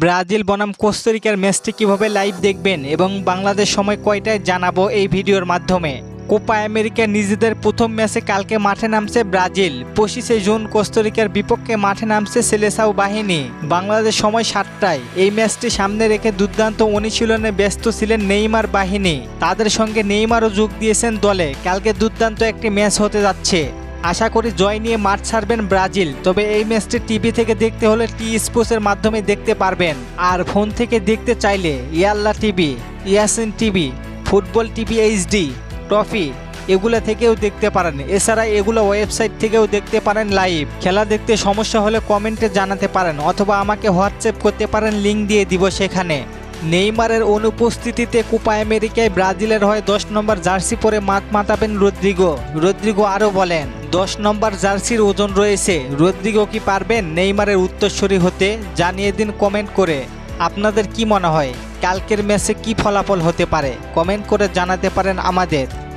Brazil বনাম কোস্টারিকার ম্যাচটি কীভাবে লাইভ দেখবেন এবং বাংলাদেশ সময় কয়টায় জানাব এই ভিডিওর মাধ্যমে। কোপা আমেরিকা নিজেদের প্রথম ম্যাচে কালকে মাঠে নামছে ব্রাজিল। পঁচিশে জুন কোস্টারিকার বিপক্ষে মাঠে নামছে সেলেসাও বাহিনী। বাংলাদেশ সময় সাতটায়। এই ম্যাচটি সামনে রেখে দুর্দান্ত অনুশীলনে ব্যস্ত ছিলেন নেইমার বাহিনী। তাদের সঙ্গে নেইমারও যোগ দিয়েছেন দলে। কালকে দুর্দান্ত একটি ম্যাচ হতে যাচ্ছে। আশা করি জয় নিয়ে মাঠ ছাড়বেন ব্রাজিল, তবে এই ম্যাচটি টিভি থেকে দেখতে হলে টি স্পোর্টসের মাধ্যমে দেখতে পারবেন। আর ফোন থেকে দেখতে চাইলে Yalla TV, Yacine TV, football TV HD, trophy, এগুলো থেকেও দেখতে পারেন। এছাড়া এগুলো ওয়েবসাইট থেকেও দেখতে পারেন লাইভ। খেলা দেখতে সমস্যা হলে কমেন্টে জানাতে পারেন, অথবা আমাকে হোয়াটসঅ্যাপ করতে পারেন লিঙ্ক দিয়ে দিব সেখানে। নেইমারের অনুপস্থিতিতে কোপা আমেরিকায় ব্রাজিলের হয়ে দশ নম্বর জার্সি পরে মাত মাতাবেন রদ্রিগো। রদ্রিগো আরও বলেন, দশ নম্বর জার্সির ওজন রয়েছে। রদ্রিগো কি পারবেন নেইমারের উত্তরস্বরী হতে? জানিয়ে দিন কমেন্ট করে। আপনাদের কি মনে হয়? কালকের ম্যাচে কি ফলাফল হতে পারে? কমেন্ট করে জানাতে পারেন আমাদের।